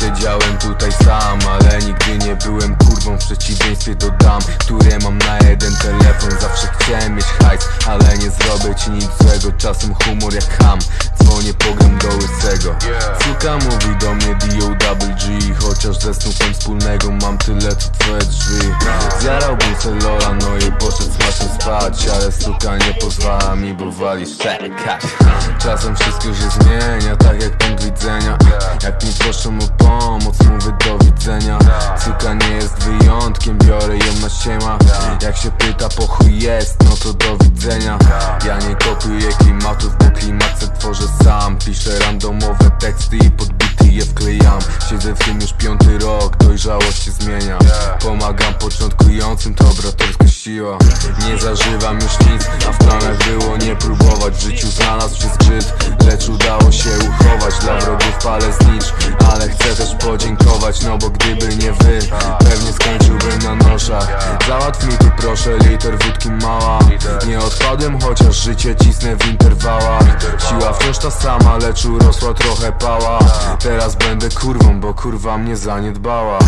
Siedziałem tutaj sam, ale nigdy nie byłem kurwą. W przeciwieństwie do dam, które mam na jeden telefon. Zawsze chciałem mieć hajs, ale nie zrobię ci nic złego. Czasem humor jak ham, dzwonię pogram do łysego. Suka mówi do mnie D.O.W.G Chociaż ze snupem wspólnego mam tyle co twoje drzwi. Zjarałbym se lola, no i poszedł smacznie spać Ale suka nie pozwala mi, bo wali czekać Czasem wszystko się zmienia, pomoc, mówię do widzenia. Suka nie jest wyjątkiem, biorę ją na ściema Jak się pyta po chuj jest, no to do widzenia. Ja nie kopiuję klimatów, bo klimat se tworzę sam. Piszę randomowe teksty i podbity je wklejam. Siedzę w tym już piąty rok, dojrzałość się zmienia. Pomagam początkującym, to braterska siła. Nie zażywam już nic, a w planach było nie próbować. W życiu znalazł się zgrzyt, lecz udało się uchować Dla palę znicz, ale chcę też podziękować No bo gdyby nie wy, pewnie skończyłbym na noszach. Załatw mi tu proszę liter wódki mała. Nie odpadłem, chociaż życie cisnę w interwałach Siła wciąż ta sama, lecz urosła trochę pała. Teraz będę kurwą, bo kurwa mnie zaniedbała